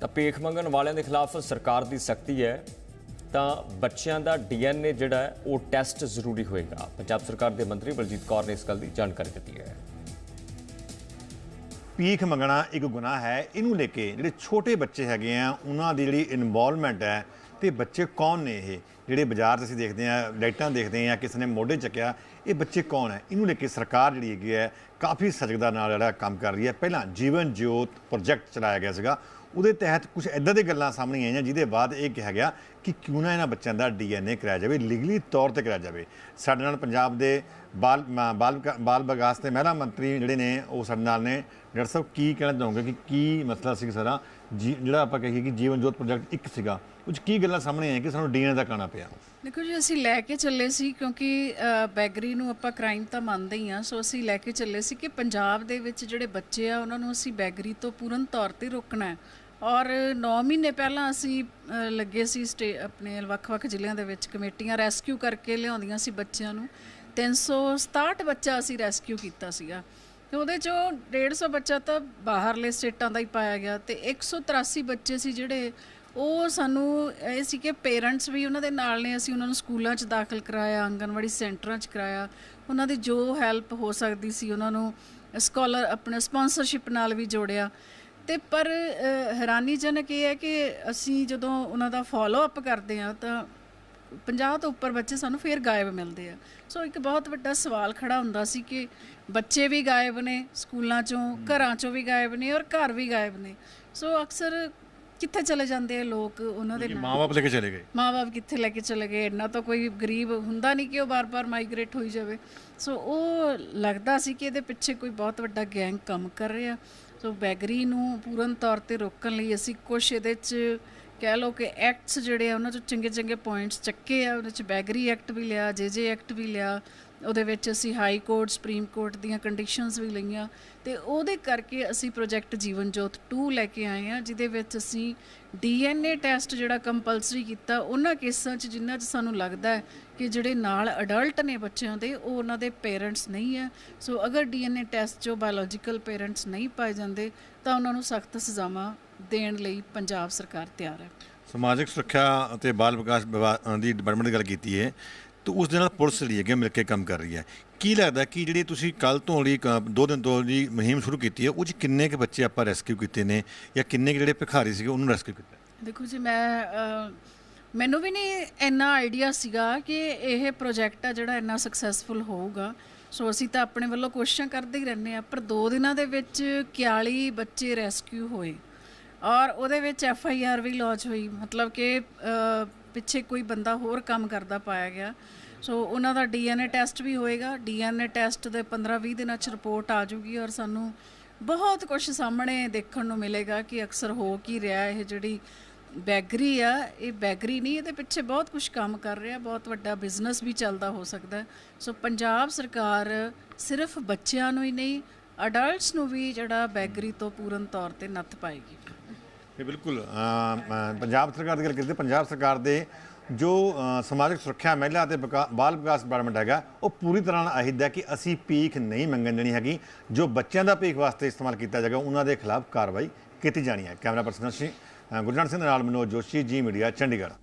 ਤਾਂ ਭੀਖ ਮੰਗਣ ਵਾਲਿਆਂ ਦੇ ਖਿਲਾਫ ਸਰਕਾਰ ਦੀ ਸਖਤੀ ਹੈ, ਤਾਂ ਬੱਚਿਆਂ ਦਾ ਡੀਐਨਏ ਜਿਹੜਾ ਹੈ, ਉਹ ਟੈਸਟ ਜ਼ਰੂਰੀ ਹੋਏਗਾ। ਪੰਜਾਬ ਸਰਕਾਰ ਦੇ ਮੰਤਰੀ ਬਲਜੀਤ ਕੌਰ ਨੇ ਇਸ ਗੱਲ ਦੀ ਜਾਣਕਾਰੀ ਦਿੱਤੀ ਹੈ। ਭੀਖ ਮੰਗਣਾ ਇੱਕ ਗੁਨਾਹ ਹੈ। ਇਹਨੂੰ ਲੈ ਕੇ ਜਿਹੜੇ ਛੋਟੇ ਬੱਚੇ ਹੈਗੇ ਆ, ਉਹਨਾਂ ਦੀ ਜਿਹੜੀ ਇਨਵੋਲਵਮੈਂਟ ਹੈ, ਤੇ ਬੱਚੇ ਕੌਣ ਨੇ ਇਹ? ਜਿਹੜੇ ਬਾਜ਼ਾਰ 'ਚ ਅਸੀਂ ਦੇਖਦੇ ਆ ਲਾਈਟਾਂ ਦੇਖਦੇ ਆ ਕਿਸੇ ਨੇ ਮੋਢੇ ਚੱਕਿਆ, ਇਹ ਬੱਚੇ ਕੌਣ ਹੈ? ਇਹਨੂੰ ਲੈ ਕੇ ਸਰਕਾਰ ਜਿਹੜੀ ਹੈਗੀ ਹੈ, ਕਾਫੀ ਸਜਗਦਾ ਨਾਲ ਜਿਹੜਾ ਕੰਮ ਕਰ ਰਹੀ ਹੈ। ਪਹਿਲਾਂ ਜੀਵਨ ਜੋਤ ਪ੍ਰੋਜੈਕਟ ਚਲਾਇਆ ਗਿਆ ਸੀਗਾ। ਉਹਦੇ ਤਹਿਤ ਕੁਝ ਇਦਾਂ ਦੇ ਗੱਲਾਂ ਸਾਹਮਣੇ ਆਈਆਂ ਜਿਹਦੇ ਬਾਅਦ ਇਹ ਕਿਹਾ ਗਿਆ ਕਿ ਕਿਉਂ ਨਾ ਇਹਨਾਂ ਬੱਚਿਆਂ ਦਾ ਡੀਐਨਏ ਕਰਾਇਆ ਜਾਵੇ, ਲੀਗਲੀ ਤੌਰ ਤੇ ਕਰਾਇਆ ਜਾਵੇ। ਸਾਡੇ ਨਾਲ ਪੰਜਾਬ ਦੇ ਬਾਲ ਬਾਲ ਬਾਲ ਵਿਕਾਸ ਤੇ ਮਹਿਲਾ ਮੰਤਰੀ ਜਿਹੜੇ ਨੇ, ਉਹ ਸਾਡੇ ਨਾਲ ਨੇ। ਡਾਕਟਰ ਸਾਹਿਬ, ਕੀ ਕਹਿਣਾ ਚਾਹੋਗੇ ਕਿ ਕੀ ਮਸਲਾ ਸੀ ਸਾਰਾ? ਜਿਹੜਾ ਆਪਾਂ ਕਹੀਏ ਕਿ ਜੀਵਨ ਜੋਤ ਪ੍ਰੋਜੈਕਟ ਇੱਕ ਸੀਗਾ ਕੁਝ ਕੀ ਗੱਲਾਂ ਸਾਹਮਣੇ ਆਈਆਂ ਕਿ ਸਾਨੂੰ ਡੀਐਨਏ ਦਾ ਕਰਨਾ ਪਿਆ? ਦੇਖੋ ਜੀ, ਅਸੀਂ ਲੈ ਕੇ ਚੱਲੇ ਸੀ ਕਿਉਂਕਿ ਬੈਗਰੀ ਨੂੰ ਆਪਾਂ ਕ੍ਰਾਈਮ ਤਾਂ ਮੰਨਦੇ ਹੀ ਆ ਸੋ ਅਸੀਂ ਲੈ ਕੇ ਚੱਲੇ ਸੀ ਕਿ ਪੰਜਾਬ ਦੇ ਵਿੱਚ ਜਿਹੜੇ ਬੱਚੇ ਆ, ਉਹਨਾਂ ਨੂੰ ਅਸੀਂ ਬੈਗਰੀ ਤੋਂ ਪੂਰਨ ਤੌਰ ਤੇ ਰੋਕਣਾ ਹੈ। ਔਰ 9 ਮਹੀਨੇ ਪਹਿਲਾਂ ਅਸੀਂ ਲੱਗੇ ਸੀ ਸਟੇ, ਆਪਣੇ ਵੱਖ-ਵੱਖ ਜ਼ਿਲ੍ਹਿਆਂ ਦੇ ਵਿੱਚ ਕਮੇਟੀਆਂ ਰੈਸਕਿਊ ਕਰਕੇ ਲਿਆਉਂਦੀਆਂ ਸੀ ਬੱਚਿਆਂ ਨੂੰ। 367 ਬੱਚਾ ਅਸੀਂ ਰੈਸਕਿਊ ਕੀਤਾ ਸੀਗਾ। ਤੇ ਉਹਦੇ ਚੋਂ 150 ਬੱਚਾ ਤਾਂ ਬਾਹਰਲੇ ਸਟੇਟਾਂ ਦਾ ਹੀ ਪਾਇਆ ਗਿਆ ਤੇ 183 ਬੱਚੇ ਸੀ ਜਿਹੜੇ ਉਹ ਸਾਨੂੰ ਇਹ ਸੀ ਕਿ ਪੇਰੈਂਟਸ ਵੀ ਉਹਨਾਂ ਦੇ ਨਾਲ ਨੇ, ਅਸੀਂ ਉਹਨਾਂ ਨੂੰ ਸਕੂਲਾਂ 'ਚ ਦਾਖਲ ਕਰਾਇਆ, ਆਂਗਨਵਾੜੀ ਸੈਂਟਰਾਂ 'ਚ ਕਰਾਇਆ। ਉਹਨਾਂ ਦੀ ਜੋ ਹੈਲਪ ਹੋ ਸਕਦੀ ਸੀ ਉਹਨਾਂ ਨੂੰ, ਸਕਾਲਰ, ਆਪਣੇ ਸਪਾਂਸਰਸ਼ਿਪ ਨਾਲ ਵੀ ਜੋੜਿਆ। ਤੇ ਪਰ ਹੈਰਾਨੀਜਨਕ ਇਹ ਹੈ ਕਿ ਅਸੀਂ ਜਦੋਂ ਉਹਨਾਂ ਦਾ ਫਾਲੋ ਅਪ ਕਰਦੇ ਆ ਤਾਂ 50 ਤੋਂ ਉੱਪਰ ਬੱਚੇ ਸਾਨੂੰ ਫੇਰ ਗਾਇਬ ਮਿਲਦੇ ਆ। ਸੋ ਇੱਕ ਬਹੁਤ ਵੱਡਾ ਸਵਾਲ ਖੜਾ ਹੁੰਦਾ ਸੀ ਕਿ ਬੱਚੇ ਵੀ ਗਾਇਬ ਨੇ ਸਕੂਲਾਂ ਚੋਂ ਘਰਾਂ ਚੋਂ ਵੀ ਗਾਇਬ ਨੇ ਔਰ ਘਰ ਵੀ ਗਾਇਬ ਨੇ। ਸੋ ਅਕਸਰ ਕਿੱਥੇ ਚਲੇ ਜਾਂਦੇ ਆ ਲੋਕ ਉਹਨਾਂ ਦੇ ਮਾਂ-ਬਾਪ ਲੈ ਕੇ ਚਲੇ ਗਏ। ਮਾਂ-ਬਾਪ ਕਿੱਥੇ ਲੈ ਕੇ ਚਲੇ ਗਏ? ਇੰਨਾ ਤਾਂ ਕੋਈ ਗਰੀਬ ਹੁੰਦਾ ਨਹੀਂ ਕਿ ਉਹ ਬਾਰ-ਬਾਰ ਮਾਈਗ੍ਰੇਟ ਹੋਈ ਜਾਵੇ। ਸੋ ਉਹ ਲੱਗਦਾ ਸੀ ਕਿ ਇਹਦੇ ਪਿੱਛੇ ਕੋਈ ਬਹੁਤ ਵੱਡਾ ਗੈਂਗ ਕੰਮ ਕਰ ਰਿਹਾ। ਸੋ ਬੈਗਰੀ ਨੂੰ ਪੂਰਨ ਤੌਰ ਤੇ ਰੋਕਣ ਲਈ ਅਸੀਂ ਕੁਛ ਇਹਦੇ 'ਚ ਕਹਿ ਲਓ ਕਿ ਐਕਟਸ ਜਿਹੜੇ ਆ, ਉਹਨਾਂ 'ਚੋਂ ਚੰਗੇ ਚੰਗੇ ਪੁਆਇੰਟਸ ਚੱਕੇ ਆ, ਉਹਦੇ 'ਚ ਬੈਗਰੀ ਐਕਟ ਵੀ ਲਿਆ ਜੇਜੇ ਐਕਟ ਵੀ ਲਿਆ, ਉਹਦੇ ਵਿੱਚ ਅਸੀਂ ਹਾਈ ਕੋਰਟ ਸੁਪਰੀਮ ਕੋਰਟ ਦੀਆਂ ਕੰਡੀਸ਼ਨਸ ਵੀ ਲਈਆਂ ਤੇ ਉਹਦੇ ਕਰਕੇ ਅਸੀਂ ਪ੍ਰੋਜੈਕਟ ਜੀਵਨ ਜੋਤ 2 ਲੈ ਕੇ ਆਏ ਆ, ਜਿਹਦੇ ਵਿੱਚ ਅਸੀਂ ਡੀਐਨਏ ਟੈਸਟ ਜਿਹੜਾ ਕੰਪਲਸਰੀ ਕੀਤਾ, ਉਹਨਾਂ ਕੇਸਾਂ 'ਚ ਜਿਨ੍ਹਾਂ 'ਚ ਸਾਨੂੰ ਲੱਗਦਾ ਹੈ ਕਿ ਜਿਹੜੇ ਨਾਲ ਅਡਲਟ ਨੇ ਬੱਚਿਆਂ ਦੇ ਉਹ ਉਹਨਾਂ ਦੇ ਪੇਰੈਂਟਸ ਨਹੀਂ ਹੈ। ਸੋ ਅਗਰ ਡੀਐਨਏ ਟੈਸਟ 'ਚੋਂ ਬਾਇਓਲੋਜੀਕਲ ਪੇਰੈਂਟਸ ਨਹੀਂ ਪਾਏ ਜਾਂਦੇ ਤਾਂ ਉਹਨਾਂ ਨੂੰ ਸਖਤ ਸਜ਼ਾਵਾਂ ਦੇਣ ਲਈ ਪੰਜਾਬ ਸਰਕਾਰ ਤਿਆਰ ਹੈ। ਸਮਾਜਿਕ ਸੁਰੱਖਿਆ ਅਤੇ ਬਾਲ ਵਿਕਾਸ ਵਿਭਾਗ ਦੀ ਡਿਪਾਰਟਮੈਂਟ ਦੀ ਗੱਲ ਕੀਤੀ ਹੈ ਤਾਂ ਉਸ ਦੇ ਨਾਲ ਪੁਲਿਸ ਹੈਗੀ ਹੈ ਮਿਲ ਕੇ ਕੰਮ ਕਰ ਰਹੀ ਹੈ। ਕੀ ਲੱਗਦਾ ਕਿ ਜਿਹੜੀ ਤੁਸੀਂ ਕੱਲ ਤੋਂ ਲਈ ਦੋ ਦਿਨ ਤੋਂ ਜੀ ਮੁਹਿੰਮ ਸ਼ੁਰੂ ਕੀਤੀ ਹੈ ਉਹ 'ਚ ਕਿੰਨੇ ਕੁ ਬੱਚੇ ਆਪਾਂ ਰੈਸਕਿਊ ਕੀਤੇ ਨੇ ਜਾਂ ਕਿੰਨੇ ਕੁ ਜਿਹੜੇ ਭਿਖਾਰੀ ਸੀਗੇ ਉਹਨੂੰ ਰੈਸਕਿਊ ਕੀਤਾ? ਦੇਖੋ ਜੀ ਮੈਂ ਮੈਨੂੰ ਵੀ ਨਹੀਂ ਇੰਨਾ ਆਈਡੀਆ ਸੀਗਾ ਕਿ ਇਹ ਪ੍ਰੋਜੈਕਟ ਆ ਜਿਹੜਾ ਇੰਨਾ ਸਕਸੈਸਫੁਲ ਹੋਊਗਾ। ਸੋ ਅਸੀਂ ਤਾਂ ਆਪਣੇ ਵੱਲੋਂ ਕੋਸ਼ਿਸ਼ਾਂ ਕਰਦੇ ਹੀ ਰਹਿੰਦੇ ਆ ਪਰ 2 ਦਿਨਾਂ ਦੇ ਵਿੱਚ 41 ਬੱਚੇ ਰੈਸਕਿਊ ਹੋਏ। ਔਰ ਉਹਦੇ ਵਿੱਚ ਐਫ ਆਈ ਆਰ ਵੀ ਲਾਂਚ ਹੋਈ, ਮਤਲਬ ਕਿ ਪਿੱਛੇ ਕੋਈ ਬੰਦਾ ਹੋਰ ਕੰਮ ਕਰਦਾ ਪਾਇਆ ਗਿਆ। ਸੋ ਉਹਨਾਂ ਦਾ ਡੀਐਨਏ ਟੈਸਟ ਵੀ ਹੋਏਗਾ। ਡੀਐਨਏ ਟੈਸਟ ਦੇ 15-20 ਦਿਨਾਂ ਚ ਰਿਪੋਰਟ ਆ ਜੂਗੀ ਔਰ ਸਾਨੂੰ ਬਹੁਤ ਕੁਝ ਸਾਹਮਣੇ ਦੇਖਣ ਨੂੰ ਮਿਲੇਗਾ ਕਿ ਅਕਸਰ ਹੋ ਕੀ ਰਿਹਾ ਇਹ ਜਿਹੜੀ ਬੈਗਰੀ ਆ, ਇਹ ਬੈਗਰੀ ਨਹੀਂ, ਇਹਦੇ ਪਿੱਛੇ ਬਹੁਤ ਕੁਝ ਕੰਮ ਕਰ ਰਿਹਾ, ਬਹੁਤ ਵੱਡਾ ਬਿਜ਼ਨਸ ਵੀ ਚੱਲਦਾ ਹੋ ਸਕਦਾ। ਸੋ ਪੰਜਾਬ ਸਰਕਾਰ ਸਿਰਫ ਬੱਚਿਆਂ ਨੂੰ ਹੀ ਨਹੀਂ ਅਡਲਟਸ ਨੂੰ ਵੀ ਜਿਹੜਾ ਬੈਗਰੀ ਤੋਂ ਪੂਰਨ ਤੌਰ ਤੇ ਨੱਥ ਪਾਏਗੀ। ਇਹ ਬਿਲਕੁਲ ਪੰਜਾਬ ਸਰਕਾਰ ਦੀ ਗੱਲ ਕਰਦੇ ਪੰਜਾਬ ਸਰਕਾਰ ਦੇ ਜੋ ਸਮਾਜਿਕ ਸੁਰੱਖਿਆ, ਮਹਿਲਾ ਅਤੇ ਵਿਕਾ- ਬਾਲ ਵਿਕਾਸ ਡਿਪਾਰਟਮੈਂਟ ਹੈਗਾ, ਉਹ ਪੂਰੀ ਤਰ੍ਹਾਂ ਨਾਲ ਅਹਿਦ ਹੈ ਕਿ ਅਸੀਂ ਭੀਖ ਨਹੀਂ ਮੰਗਣ ਦੇਣੀ ਹੈਗੀ। ਜੋ ਬੱਚਿਆਂ ਦਾ ਭੀਖ ਵਾਸਤੇ ਇਸਤੇਮਾਲ ਕੀਤਾ ਜਾਏਗਾ, ਉਹਨਾਂ ਦੇ ਖਿਲਾਫ ਕਾਰਵਾਈ ਕੀਤੀ ਜਾਣੀ ਹੈ। ਕੈਮਰਾ ਪਰਸਨ ਸ਼੍ਰੀ ਅ, ਗੁਰਜੰਟ ਸਿੰਘ ਦੇ ਨਾਲ ਮਨੋਜ ਜੋਸ਼ੀ ਜੀ ਮੀਡੀਆ ਚੰਡੀਗੜ੍ਹ